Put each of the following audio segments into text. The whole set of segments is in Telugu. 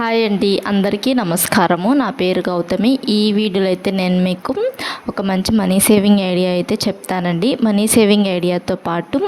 హాయ్ అండి అందరికీ నమస్కారము. నా పేరు గౌతమి. ఈ వీడియోలో అయితే నేను మీకు ఒక మంచి మనీ సేవింగ్ ఐడియా అయితే చెప్తానండి. మనీ సేవింగ్ ఐడియాతో పాటు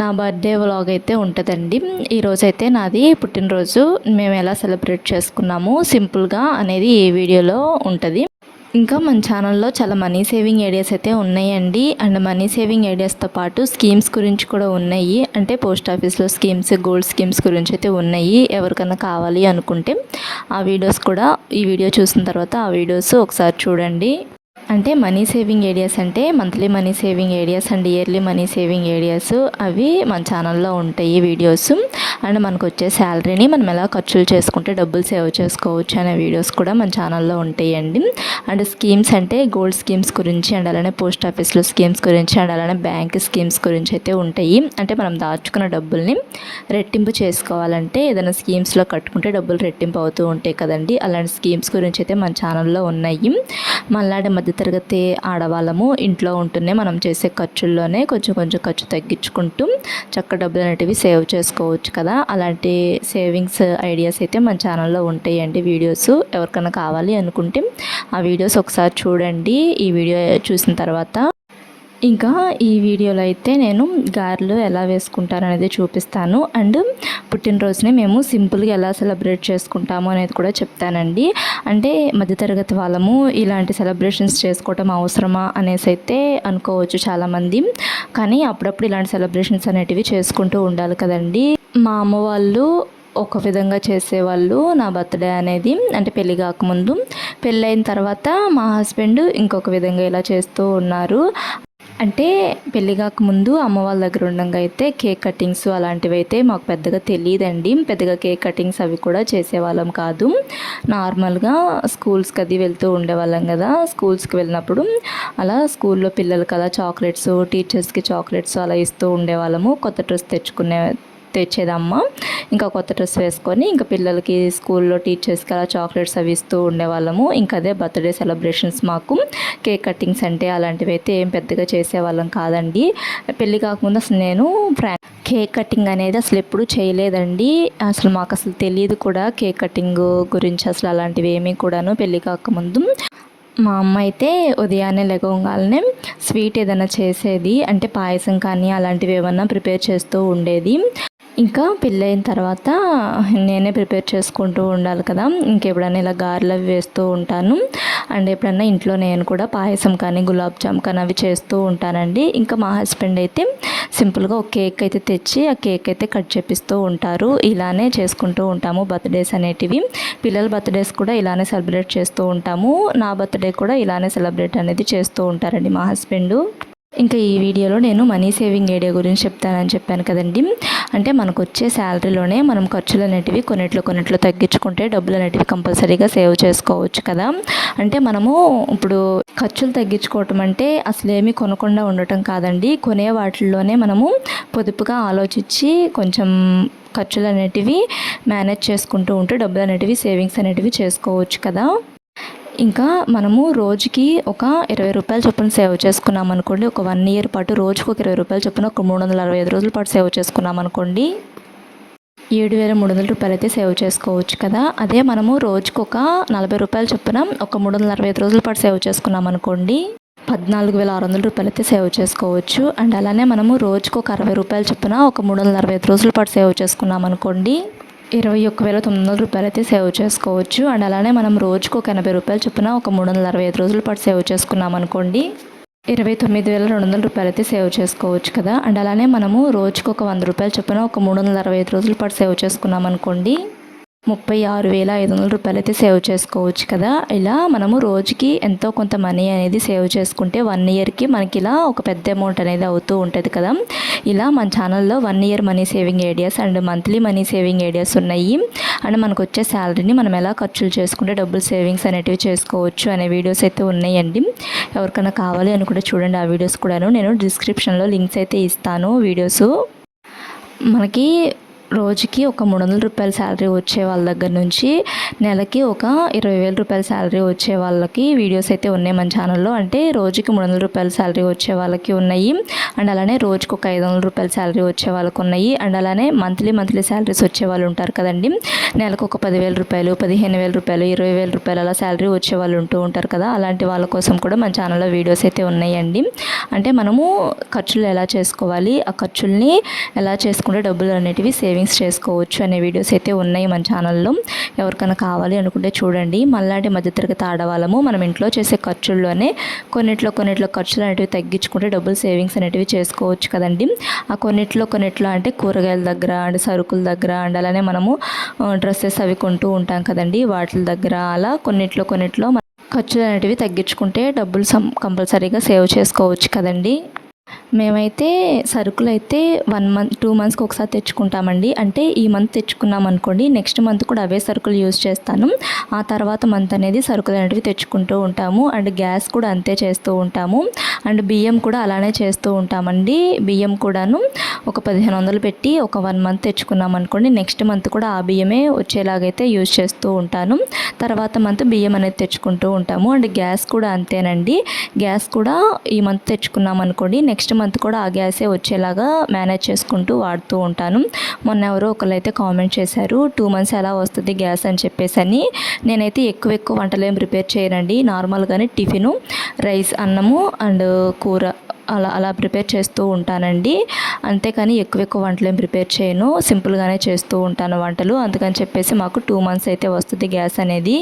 నా బర్త్డే వ్లాగ్ అయితే ఉంటుందండి. ఈరోజు అయితే నాది పుట్టినరోజు. మేము ఎలా సెలబ్రేట్ చేసుకున్నాము సింపుల్గా అనేది ఈ వీడియోలో ఉంటుంది. ఇంకా మన ఛానల్లో చాలా మనీ సేవింగ్ ఐడియాస్ అయితే ఉన్నాయండి. అండ్ మనీ సేవింగ్ ఐడియాస్తో పాటు స్కీమ్స్ గురించి కూడా ఉన్నాయి. అంటే పోస్ట్ ఆఫీస్లో స్కీమ్స్ గోల్డ్ స్కీమ్స్ గురించి అయితే ఉన్నాయి. ఎవరికైనా కావాలి అనుకుంటే ఆ వీడియోస్ కూడా ఈ వీడియో చూసిన తర్వాత ఆ వీడియోస్ ఒకసారి చూడండి. అంటే మనీ సేవింగ్ ఏరియాస్ అంటే monthly money saving areas and yearly money saving areas అవి మన ఛానల్లో ఉంటాయి వీడియోస్. అండ్ మనకు వచ్చే శాలరీని మనం ఎలా ఖర్చులు చేసుకుంటే డబ్బులు సేవ్ చేసుకోవచ్చు అనే వీడియోస్ కూడా మన ఛానల్లో ఉంటాయండి. అండ్ స్కీమ్స్ అంటే గోల్డ్ స్కీమ్స్ గురించి అండ్ అలానే పోస్ట్ ఆఫీస్లో స్కీమ్స్ గురించి అండ్ అలానే బ్యాంక్ స్కీమ్స్ గురించి అయితే ఉంటాయి. అంటే మనం దాచుకున్న డబ్బుల్ని రెట్టింపు చేసుకోవాలంటే ఏదైనా స్కీమ్స్లో కట్టుకుంటే డబ్బులు రెట్టింపు అవుతూ ఉంటాయి కదండి. అలాంటి స్కీమ్స్ గురించి అయితే మన ఛానల్లో ఉన్నాయి. మళ్ళాడే తరగతి ఆడవాళ్ళము ఇంట్లో ఉంటూనే మనం చేసే ఖర్చుల్లోనే కొంచెం కొంచెం ఖర్చు తగ్గించుకుంటూ చక్క డబ్బులు అనేటివి సేవ్ చేసుకోవచ్చు కదా. అలాంటి సేవింగ్స్ ఐడియాస్ అయితే మన ఛానల్లో ఉంటాయండి. వీడియోస్ ఎవరికైనా కావాలి అనుకుంటే ఆ వీడియోస్ ఒకసారి చూడండి. ఈ వీడియో చూసిన తర్వాత ఇంకా ఈ వీడియోలో అయితే నేను గారెలు ఎలా వేసుకుంటాను అనేది చూపిస్తాను. అండ్ పుట్టినరోజుని మేము సింపుల్గా ఎలా సెలబ్రేట్ చేసుకుంటాము అనేది కూడా చెప్తానండి. అంటే మధ్యతరగతి వాళ్ళము ఇలాంటి సెలబ్రేషన్స్ చేసుకోవటం అవసరమా అనేసి అయితే అనుకోవచ్చు చాలామంది. కానీ అప్పుడప్పుడు ఇలాంటి సెలబ్రేషన్స్ అనేటివి చేసుకుంటూ ఉండాలి కదండి. మా అమ్మ వాళ్ళు ఒక విధంగా చేసేవాళ్ళు నా బర్త్డే అనేది. అంటే పెళ్ళి కాకముందు. పెళ్ళైన తర్వాత మా హస్బెండ్ ఇంకొక విధంగా ఇలా చేస్తూ ఉన్నారు. అంటే పెళ్ళి కాకముందు అమ్మ వాళ్ళ దగ్గర ఉండగా అయితే కేక్ కటింగ్స్ అలాంటివి అయితే మాకు పెద్దగా తెలియదండి పెద్దగా కేక్ కటింగ్స్ అవి కూడా చేసేవాళ్ళం కాదు. నార్మల్గా స్కూల్స్కి అది వెళ్తూ ఉండేవాళ్ళం కదా. స్కూల్స్కి వెళ్ళినప్పుడు అలా స్కూల్లో పిల్లలకి అలా చాక్లెట్స్ టీచర్స్కి చాక్లెట్స్ అలా ఇస్తూ ఉండేవాళ్ళము. కొత్త డ్రెస్ తెచ్చుకునే తెచ్చేదమ్మ. ఇంకా కొత్త డ్రెస్ వేసుకొని ఇంకా పిల్లలకి స్కూల్లో టీచర్స్కి అలా చాక్లెట్స్ అవి ఇస్తూ ఉండేవాళ్ళము. ఇంకా అదే బర్త్డే సెలబ్రేషన్స్ మాకు. కేక్ కటింగ్స్ అంటే అలాంటివి అయితే ఏం పెద్దగా చేసేవాళ్ళం కాదండి. పెళ్ళి కాకముందు అసలు నేను ఫ్రా కేక్ కటింగ్ అనేది అసలు ఎప్పుడు చేయలేదండి. అసలు మాకు అసలు తెలియదు కూడా కేక్ కటింగ్ గురించి అసలు అలాంటివి ఏమీ కూడాను పెళ్ళి కాకముందు. మా అమ్మ అయితే ఉదయాన్నే లెగవగానే స్వీట్ ఏదైనా చేసేది అంటే పాయసం కానీ అలాంటివి ఏమన్నా ప్రిపేర్ చేస్తూ ఉండేది. ఇంకా పెళ్ళైన తర్వాత నేనే ప్రిపేర్ చేసుకుంటూ ఉండాలి కదా. ఇంకెప్పుడైనా ఇలా గారెలు అవి వేస్తూ ఉంటాను. అండ్ ఎప్పుడన్నా ఇంట్లో నేను కూడా పాయసం కానీ గులాబ్ జామ్ కానీ అవి చేస్తూ ఉంటానండి. ఇంకా మా హస్బెండ్ అయితే సింపుల్గా ఒక కేక్ అయితే తెచ్చి ఆ కేక్ అయితే కట్ చేపిస్తూ ఉంటారు. ఇలానే చేసుకుంటూ ఉంటాము బర్త్డేస్ అనేటివి. పిల్లల బర్త్డేస్ కూడా ఇలానే సెలబ్రేట్ చేస్తూ ఉంటాము. నా బర్త్డే కూడా ఇలానే సెలబ్రేట్ అనేది చేస్తూ ఉంటారండి మా హస్బెండ్. ఇంకా ఈ వీడియోలో నేను మనీ సేవింగ్ ఐడియా గురించి చెప్తానని చెప్పాను కదండి. అంటే మనకు వచ్చే శాలరీలోనే మనం ఖర్చులు అనేటివి కొన్నిట్లో కొన్నిట్లో తగ్గించుకుంటే డబ్బులు అనేటివి కంపల్సరీగా సేవ్ చేసుకోవచ్చు కదా. అంటే మనము ఇప్పుడు ఖర్చులు తగ్గించుకోవటం అంటే అసలు ఏమీ కొనకుండా ఉండటం కాదండి. కొనే వాటిల్లోనే మనము పొదుపుగా ఆలోచించి కొంచెం ఖర్చులు అనేటివి మేనేజ్ చేసుకుంటూ ఉంటే డబ్బులు అనేటివి సేవింగ్స్ అనేటివి చేసుకోవచ్చు కదా. ఇంకా మనము రోజుకి ఒక ఇరవై రూపాయల చొప్పున సేవ్ చేసుకున్నాం అనుకోండి ఒక వన్ ఇయర్ పాటు రోజుకు ఒక ఇరవై రూపాయల చొప్పున ఒక మూడు వందల అరవై ఐదు రోజుల పాటు సేవ్ చేసుకున్నాం అనుకోండి ఏడు వేల మూడు వందల రూపాయలు అయితే సేవ్ చేసుకోవచ్చు కదా. అదే మనము రోజుకు ఒక నలభై రూపాయల చొప్పున ఒక మూడు వందల అరవై ఐదు రోజుల పాటు సేవ్ చేసుకున్నాం అనుకోండి పద్నాలుగు వేల ఆరు వందల రూపాయలు అయితే సేవ్ చేసుకోవచ్చు. అండ్ అలానే మనము రోజుకు ఒక అరవై రూపాయల చొప్పున ఒక మూడు వందల అరవై ఐదు రోజుల పాటు సేవ్ చేసుకున్నాం అనుకోండి ఇరవై ఒక్క వేల తొమ్మిది వందల రూపాయలు అయితే సేవ్ చేసుకోవచ్చు. అండ్ అలానే మనం రోజుకు ఒక ఎనభై రూపాయలు చొప్పున ఒక మూడు వందల అరవై ఐదు రోజుల పాటు సేవ్ చేసుకున్నాం అనుకోండి ఇరవై తొమ్మిది వేల రెండు వందల రూపాయలు అయితే సేవ్ చేసుకోవచ్చు కదా. అండ్ అలానే మనము రోజుకు ఒక వంద రూపాయలు చొప్పున ఒక మూడు వందల అరవై ఐదు రోజుల పాటు సేవ్ చేసుకున్నాం అనుకోండి ముప్పై ఆరు వేల ఐదు వందల రూపాయలు అయితే సేవ్ చేసుకోవచ్చు కదా. ఇలా మనము రోజుకి ఎంతో కొంత మనీ అనేది సేవ్ చేసుకుంటే వన్ ఇయర్కి మనకి ఇలా ఒక పెద్ద అమౌంట్ అనేది అవుతూ ఉంటుంది కదా. ఇలా మన ఛానల్లో one year money saving ideas and monthly money saving ideas ఉన్నాయి. అండ్ మనకు వచ్చే శాలరీని మనం ఎలా ఖర్చులు చేసుకుంటే డబ్బులు సేవింగ్స్ అనేటివి చేసుకోవచ్చు అనే వీడియోస్ అయితే ఉన్నాయండి. ఎవరికైనా కావాలి అని కూడా చూడండి ఆ వీడియోస్ కూడాను. నేను డిస్క్రిప్షన్లో లింక్స్ అయితే ఇస్తాను వీడియోస్. మనకి రోజుకి ఒక మూడు వందల రూపాయల శాలరీ వచ్చే వాళ్ళ దగ్గర నుంచి నెలకి ఒక ఇరవై వేల రూపాయల శాలరీ వచ్చే వాళ్ళకి వీడియోస్ అయితే ఉన్నాయి మన ఛానల్లో. అంటే రోజుకి మూడు వందల రూపాయల శాలరీ వచ్చే వాళ్ళకి ఉన్నాయి. అండ్ అలానే రోజుకి ఒక ఐదు వందల రూపాయల శాలరీ వచ్చే వాళ్ళకి ఉన్నాయి. అండ్ అలానే మంత్లీ మంత్లీ శాలరీస్ వచ్చే వాళ్ళు ఉంటారు కదండి. నెలకు ఒక పదివేల రూపాయలు పదిహేను వేల రూపాయలు ఇరవై వేల రూపాయలు అలా శాలరీ వచ్చే వాళ్ళు ఉంటూ ఉంటారు కదా. అలాంటి వాళ్ళ కోసం కూడా మన ఛానల్లో వీడియోస్ అయితే ఉన్నాయండి. అంటే మనము ఖర్చులు ఎలా చేసుకోవాలి ఆ ఖర్చుల్ని ఎలా చేసుకుంటే డబ్బులు అనేటివి సేవింగ్స్ చేసుకోవచ్చు అనే వీడియోస్ అయితే ఉన్నాయి మన ఛానల్లో. ఎవరికైనా కావాలి అనుకుంటే చూడండి. మళ్ళాంటి మధ్యతరగతి ఆడవాళ్ళము మనం ఇంట్లో చేసే ఖర్చుల్లోనే కొన్నిట్లో కొన్నిట్లో ఖర్చులు అనేటివి తగ్గించుకుంటే డబ్బులు సేవింగ్స్ అనేటివి చేసుకోవచ్చు కదండి. ఆ కొన్నిట్లో కొన్నిట్లో అంటే కూరగాయల దగ్గర అండ్ సరుకుల దగ్గర అండ్ అలానే మనము డ్రెస్సెస్ అవి కొంటూ ఉంటాం కదండి. వాటి దగ్గర అలా కొన్నిట్లో కొన్నిట్లో ఖర్చులు అనేటివి తగ్గించుకుంటే డబ్బులు సం కంపల్సరీగా సేవ్ చేసుకోవచ్చు కదండి. మేమైతే సరుకులు అయితే వన్ మంత్ టూ మంత్స్కి ఒకసారి తెచ్చుకుంటామండి. అంటే ఈ మంత్ తెచ్చుకున్నాం అనుకోండి నెక్స్ట్ మంత్ కూడా అవే సరుకులు యూజ్ చేస్తాను. ఆ తర్వాత మంత్ అనేది సరుకులు అనేటివి తెచ్చుకుంటూ ఉంటాము. అండ్ గ్యాస్ కూడా అంతే చేస్తూ ఉంటాము. అండ్ బియ్యం కూడా అలానే చేస్తూ ఉంటామండి. బియ్యం కూడాను ఒక పదిహేను వందలు పెట్టి ఒక వన్ మంత్ తెచ్చుకున్నాం అనుకోండి నెక్స్ట్ మంత్ కూడా ఆ బియ్యమే వచ్చేలాగైతే యూజ్ చేస్తూ ఉంటాను. తర్వాత మంత్ బియ్యం అనేది తెచ్చుకుంటూ ఉంటాము. అండ్ గ్యాస్ కూడా అంతేనండి. గ్యాస్ కూడా ఈ మంత్ తెచ్చుకున్నాం అనుకోండి నెక్స్ట్ నెక్స్ట్ మంత్ కూడా ఆ గ్యాసే వచ్చేలాగా మేనేజ్ చేసుకుంటూ వాడుతూ ఉంటాను. మొన్న ఎవరో ఒకరు అయితే కామెంట్ చేశారు టూ మంత్స్ ఎలా వస్తుంది గ్యాస్? అని చెప్పేసి అని నేనైతే ఎక్కువ ఎక్కువ వంటలు ఏం ప్రిపేర్ చేయనండి. నార్మల్గానే టిఫిను రైస్ అన్నము అండ్ కూర అలా అలా ప్రిపేర్ చేస్తూ ఉంటానండి. అంతేకాని ఎక్కువ ఎక్కువ వంటలు ఏం ప్రిపేర్ చేయను. సింపుల్గానే చేస్తూ ఉంటాను వంటలు. అందుకని చెప్పేసి మాకు టూ మంత్స్ అయితే వస్తుంది గ్యాస్ అనేది.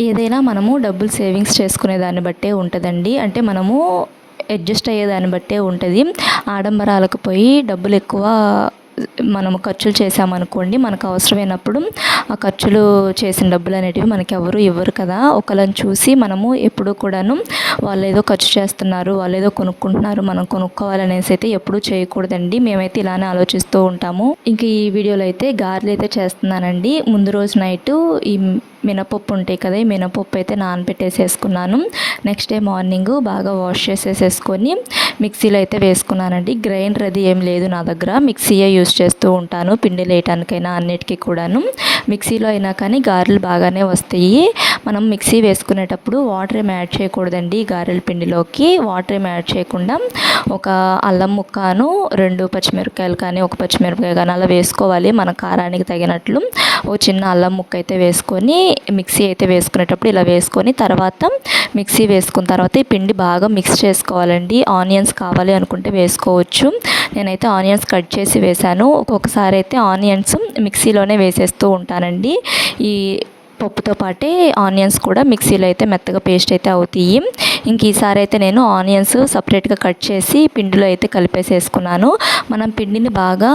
ఏదైనా మనము డబ్బులు సేవింగ్స్ చేసుకునే దాన్ని బట్టే ఉంటుందండి. అంటే మనము అడ్జస్ట్ అయ్యేదాన్ని బట్టే ఉంటుంది. ఆడంబరాలకు పోయి డబ్బులు ఎక్కువ మనము ఖర్చులు చేసామనుకోండి మనకు అవసరమైనప్పుడు ఆ ఖర్చులు చేసిన డబ్బులు అనేటివి మనకి ఎవరు ఇవ్వరు కదా. ఒకళ్ళని చూసి మనము ఎప్పుడూ కూడాను వాళ్ళు ఏదో ఖర్చు చేస్తున్నారు వాళ్ళు ఏదో కొనుక్కుంటున్నారు మనం కొనుక్కోవాలనేసి అయితే ఎప్పుడూ చేయకూడదండి. మేమైతే ఇలానే ఆలోచిస్తూ ఉంటాము. ఇంక ఈ వీడియోలో అయితే గారెలు అయితే చేస్తున్నానండి. ముందు రోజు నైట్ ఈ మినపప్పు ఉంటాయి కదా ఈ మినపప్పు అయితే నానబెట్టేసేసుకున్నాను. నెక్స్ట్ డే మార్నింగ్ బాగా వాష్ చేసేసేసుకొని మిక్సీలో అయితే వేసుకున్నానండి. గ్రైండర్ అది ఏం లేదు నా దగ్గర. మిక్సీయే యూస్ చేస్తూ ఉంటాను పిండి లేయటానికైనా అన్నిటికీ కూడాను. మిక్సీలో అయినా కానీ గారెలు బాగానే వస్తాయి. మనం మిక్సీ వేసుకునేటప్పుడు వాటర్ ఏం యాడ్ చేయకూడదండి గారెల పిండిలోకి. వాటర్ ఏం యాడ్ చేయకుండా ఒక అల్లం ముక్కను రెండు పచ్చిమిరపకాయలు కానీ ఒక పచ్చిమిరపకాయ కానీ అలా వేసుకోవాలి మన కారానికి తగినట్లు. ఓ చిన్న అల్లం ముక్క అయితే వేసుకొని మిక్సీ అయితే వేసుకునేటప్పుడు ఇలా వేసుకొని తర్వాత మిక్సీ వేసుకున్న తర్వాత ఈ పిండి బాగా మిక్స్ చేసుకోవాలండి. ఆనియన్స్ కావాలి అనుకుంటే వేసుకోవచ్చు. నేనైతే ఆనియన్స్ కట్ చేసి వేశాను. ఒక్కొక్కసారి అయితే ఆనియన్స్ మిక్సీలోనే వేసేస్తూ ఉంటానండి. ఈ పప్పుతో పాటే ఆనియన్స్ కూడా మిక్సీలో అయితే మెత్తగా పేస్ట్ అయితే అవుతాయి. ఇంక ఈసారి అయితే నేను ఆనియన్స్ సపరేట్గా కట్ చేసి పిండిలో అయితే కలిపేసేసుకున్నాను. మనం పిండిని బాగా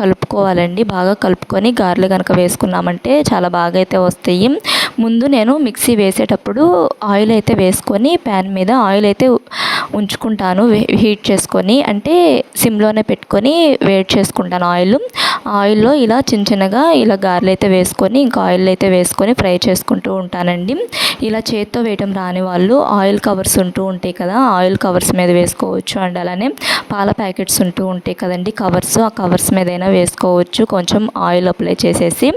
కలుపుకోవాలండి. బాగా కలుపుకొని గారెలు కనుక వేసుకున్నామంటే చాలా బాగా అయితే వస్తాయి. ముందు నేను మిక్సీ వేసేటప్పుడు ఆయిల్ అయితే వేసుకొని ప్యాన్ మీద ఆయిల్ అయితే ఉంచుకుంటాను హీట్ చేసుకొని. అంటే సిమ్లోనే పెట్టుకొని వేడి చేసుకుంటాను ఆయిల్. ఆయిల్లో ఇలా చిన్న చిన్నగా ఇలా గారెలు అయితే వేసుకొని ఇంకా ఆయిల్ అయితే వేసుకొని ఫ్రై చేసుకుంటూ ఉంటానండి. ఇలా చేత్తో వేయటం రాని వాళ్ళు ఆయిల్ కవర్స్ ఉంటూ ఉంటాయి కదా ఆయిల్ కవర్స్ మీద వేసుకోవచ్చు అండ్ అలానే పాల ప్యాకెట్స్ ఉంటూ ఉంటాయి కదండి కవర్స్ ఆ కవర్స్ మీద అయినా వేసుకోవచ్చు. కొంచెం ఆయిల్ అప్లై చేసేసి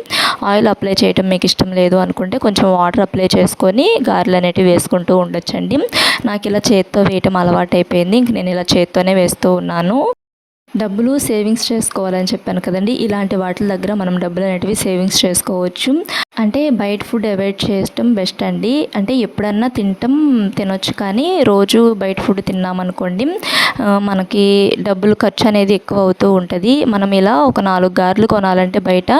ఆయిల్ అప్లై చేయటం మీకు ఇష్టం లేదు అనుకుంటే కొంచెం వాటర్ అప్లై చేసుకొని గారెలు అనేటివి వేసుకుంటూ ఉండొచ్చండి. నాకు ఇలా చేత్తో వేయటం అలవాటు అయిపోయింది ఇంక నేను ఇలా చేత్తోనే వేస్తూ ఉన్నాను. డబ్బులు సేవింగ్స్ చేసుకోవాలని చెప్పాను కదండి. ఇలాంటి వాటి దగ్గర మనం డబ్బులు అనేటివి సేవింగ్స్ చేసుకోవచ్చు. అంటే బయట ఫుడ్ అవాయిడ్ చేయటం బెస్ట్ అండి. అంటే ఎప్పుడన్నా తింటాం తినొచ్చు కానీ రోజు బయట ఫుడ్ తిన్నామనుకోండి మనకి డబ్బులు ఖర్చు అనేది ఎక్కువ అవుతూ ఉంటుంది. మనం ఇలా ఒక నాలుగు గారెలు కొనాలంటే బయట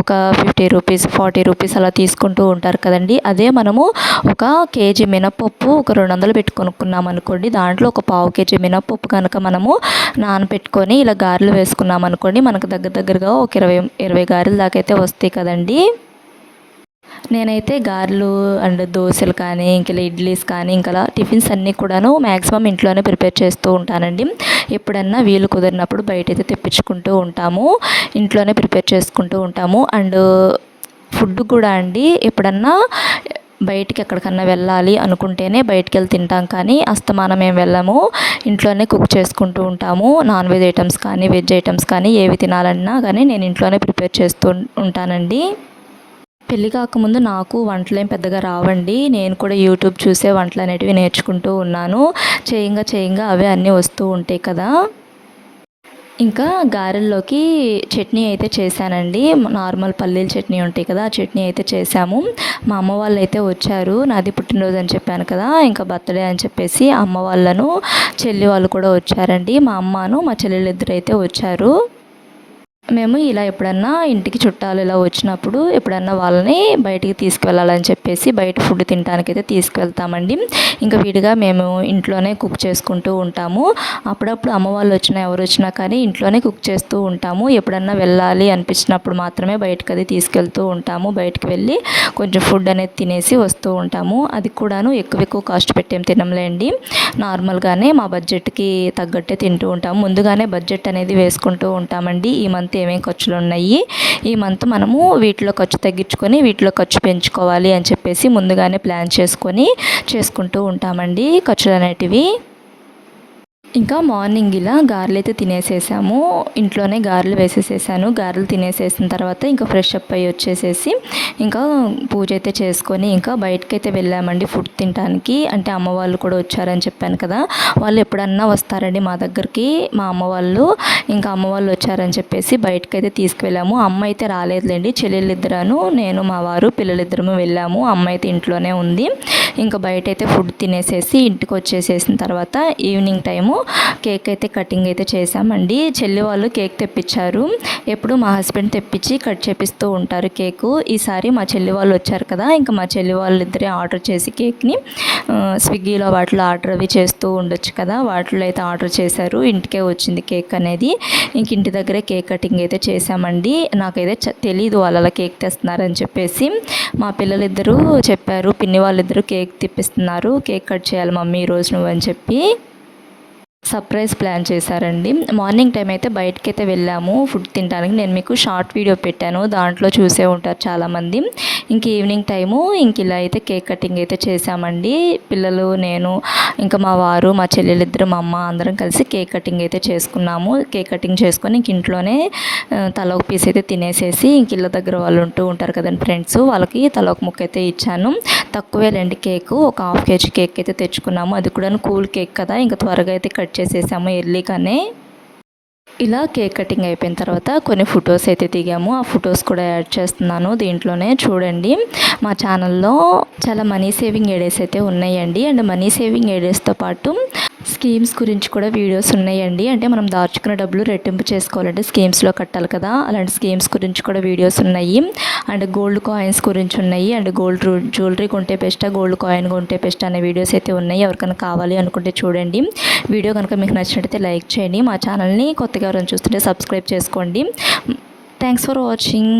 ఒక ఫిఫ్టీ రూపీస్ ఫార్టీ రూపీస్ అలా తీసుకుంటూ ఉంటారు కదండి. అదే మనము ఒక కేజీ మినపప్పు ఒక రెండు వందలు పెట్టుకొనుక్కున్నాం అనుకోండి దాంట్లో ఒక పావు కేజీ మినపప్పు కనుక మనము నానబెట్టుకొని ఇలా గారెలు వేసుకున్నాం అనుకోండి మనకు దగ్గర దగ్గరగా ఒక ఇరవై ఇరవై గారెల దాకా అయితే వస్తాయి కదండి. నేనైతే గారెలు అండ్ దోశలు కానీ ఇంకా ఇడ్లీస్ కానీ ఇంకా టిఫిన్స్ అన్నీ కూడాను మ్యాక్సిమం ఇంట్లోనే ప్రిపేర్ చేస్తూ ఉంటానండి. ఎప్పుడన్నా వీలు కుదిరినప్పుడు బయట అయితే తెప్పించుకుంటూ ఉంటాము ఇంట్లోనే ప్రిపేర్ చేసుకుంటూ ఉంటాము. అండ్ ఫుడ్ కూడా అండి ఎప్పుడన్నా బయటికి ఎక్కడికన్నా వెళ్ళాలి అనుకుంటేనే బయటికి వెళ్ళి తింటాం కానీ అస్తమానం మేము వెళ్ళము. ఇంట్లోనే కుక్ చేసుకుంటూ ఉంటాము. నాన్ వెజ్ ఐటమ్స్ కానీ వెజ్ ఐటమ్స్ కానీ ఏవి తినాలన్నా కానీ నేను ఇంట్లోనే ప్రిపేర్ చేస్తూ ఉంటానండి. పెళ్ళి కాకముందు నాకు వంటలేం పెద్దగా రావండి. నేను కూడా యూట్యూబ్ చూసే వంటలు అనేటివి నేర్చుకుంటూ ఉన్నాను. చేయంగా చేయంగా అవే అన్నీ వస్తూ ఉంటాయి కదా. ఇంకా గారెల్లోకి చట్నీ అయితే చేశానండి. నార్మల్ పల్లీల చట్నీ ఉంటాయి కదా ఆ చట్నీ అయితే చేశాము. మా అమ్మ వాళ్ళు అయితే వచ్చారు నాది పుట్టినరోజు అని చెప్పాను కదా ఇంకా బర్త్డే అని చెప్పేసి అమ్మ వాళ్ళను చెల్లి వాళ్ళు కూడా వచ్చారండి. మా అమ్మను మా చెల్లెలు అయితే వచ్చారు. మేము ఇలా ఎప్పుడన్నా ఇంటికి చుట్టాలు ఇలా వచ్చినప్పుడు ఎప్పుడన్నా వాళ్ళని బయటికి తీసుకువెళ్ళాలని చెప్పేసి బయట ఫుడ్ తినడానికైతే తీసుకువెళ్తామండి. ఇంకా విడిగా మేము ఇంట్లోనే కుక్ చేసుకుంటూ ఉంటాము. అప్పుడప్పుడు అమ్మ వాళ్ళు వచ్చినా ఎవరు వచ్చినా కానీ ఇంట్లోనే కుక్ చేస్తూ ఉంటాము. ఎప్పుడన్నా వెళ్ళాలి అనిపించినప్పుడు మాత్రమే బయటకు అది తీసుకెళ్తూ ఉంటాము. బయటకు వెళ్ళి కొంచెం ఫుడ్ అనేది తినేసి వస్తూ ఉంటాము. అది కూడాను ఎక్కువ ఎక్కువ కాస్ట్ పెట్టేం తినంలేండి నార్మల్గానే మా బడ్జెట్కి తగ్గట్టే తింటూ ఉంటాము. ముందుగానే బడ్జెట్ అనేది వేసుకుంటూ ఉంటామండి. ఈ మంత్ ఏమేమి ఖర్చులు ఉన్నాయి? ఈ మంత్ మనము వీటిలో ఖర్చు తగ్గించుకొని వీటిలో ఖర్చు పెంచుకోవాలి అని చెప్పేసి ముందుగానే ప్లాన్ చేసుకొని చేసుకుంటూ ఉంటామండి ఖర్చులు అనేటివి. ఇంకా మార్నింగ్ ఇలా గారెలు అయితే తినేసేసాము. ఇంట్లోనే గారెలు వేసేసేసాను. గారెలు తినేసేసిన తర్వాత ఇంకా ఫ్రెష్ అప్ అయ్యి వచ్చేసేసి ఇంకా పూజ అయితే చేసుకొని ఇంకా బయటకు అయితే వెళ్ళామండి ఫుడ్ తినడానికి అంటే అమ్మ వాళ్ళు కూడా వచ్చారని చెప్పాను కదా. వాళ్ళు ఎప్పుడన్నా వస్తారండి మా దగ్గరికి. మా అమ్మ వాళ్ళు ఇంకా అమ్మ వాళ్ళు వచ్చారని చెప్పేసి బయటకు అయితే తీసుకువెళ్ళాము. అమ్మ అయితే రాలేదులేండి. చెల్లెళ్ళిద్దరను నేను మా వారు పిల్లలిద్దరము వెళ్ళాము. అమ్మ అయితే ఇంట్లోనే ఉంది. ఇంకా బయట అయితే ఫుడ్ తినేసేసి ఇంటికి వచ్చేసేసిన తర్వాత ఈవినింగ్ టైము కేక్ అయితే కటింగ్ అయితే చేసామండి చెల్లి వాళ్ళు కేక్ తెప్పించారు. ఎప్పుడు మా హస్బెండ్ తెప్పించి కట్ చేపిస్తూ ఉంటారు కేకు. ఈసారి మా చెల్లి వాళ్ళు వచ్చారు కదా ఇంకా మా చెల్లి వాళ్ళు ఇద్దరే ఆర్డర్ చేసి కేక్ని స్విగ్గీలో వాటిలో ఆర్డర్ అవి చేస్తూ ఉండొచ్చు కదా వాటిలో అయితే ఆర్డర్ చేశారు. ఇంటికే వచ్చింది కేక్ అనేది. ఇంక ఇంటి దగ్గరే కేక్ కటింగ్ అయితే చేసామండి నాకైతే తెలీదు వాళ్ళ కేక్ తెస్తున్నారని చెప్పేసి. మా పిల్లలిద్దరూ చెప్పారు పిన్ని వాళ్ళిద్దరూ కేక్ తిప్పిస్తున్నారు. కేక్ కట్ చేయాలి మమ్మీ ఈరోజు నువ్వు అని చెప్పి. సర్ప్రైజ్ ప్లాన్ చేశారండి. మార్నింగ్ టైం అయితే బయటకి అయితే వెళ్ళాము ఫుడ్ తినడానికి. నేను మీకు షార్ట్ వీడియో పెట్టాను. దాంట్లో చూసే ఉంటారు చాలామంది. ఇంక ఈవినింగ్ టైము ఇంక ఇలా అయితే కేక్ కటింగ్ అయితే చేసామండి పిల్లలు నేను ఇంకా మా వారు మా చెల్లెలిద్దరు మా అమ్మ అందరం కలిసి కేక్ కటింగ్ అయితే చేసుకున్నాము. కేక్ కటింగ్ చేసుకొని ఇంక ఇంట్లోనే తల ఒక పీస్ అయితే తినేసేసి ఇంక ఇళ్ళ దగ్గర వాళ్ళు ఉంటూ ఉంటారు కదండి ఫ్రెండ్స్. వాళ్ళకి తల ఒక ముక్క అయితే ఇచ్చాను. తక్కువే రెండు కేకు. ఒక హాఫ్ కేజీ కేక్ అయితే తెచ్చుకున్నాము. అది కూడా కూల్ కేక్ కదా. ఇంకా త్వరగా అయితే కట్ కట్ చేసేసాము ఎర్లీగానే. ఇలా కేక్ కటింగ్ అయిపోయిన తర్వాత కొన్ని ఫొటోస్ అయితే దిగాము. ఆ ఫొటోస్ కూడా యాడ్ చేస్తున్నాను దీంట్లోనే చూడండి. మా ఛానల్లో చాలా మనీ సేవింగ్ ఏడేస్ అయితే ఉన్నాయండి. అండ్ మనీ సేవింగ్ ఏడేస్తో పాటు స్కీమ్స్ గురించి కూడా వీడియోస్ ఉన్నాయండి. అంటే మనం దాచుకున్న డబ్బులు రెట్టింపు చేసుకోవాలంటే స్కీమ్స్లో కట్టాలి కదా. అలాంటి స్కీమ్స్ గురించి కూడా వీడియోస్ ఉన్నాయి. అండ్ గోల్డ్ కాయిన్స్ గురించి ఉన్నాయి. అండ్ గోల్డ్ జ్యువెలరీ కొంటే బెస్ట్ గోల్డ్ కాయిన్ కొంటే బెస్ట్ అనే వీడియోస్ అయితే ఉన్నాయి. ఎవరికైనా కావాలి అనుకుంటే చూడండి. వీడియో కనుక మీకు నచ్చినట్టయితే లైక్ చేయండి. మా ఛానల్ని కొత్తగా ఎవరైనా చూస్తుంటే సబ్స్క్రైబ్ చేసుకోండి. Thanks for watching.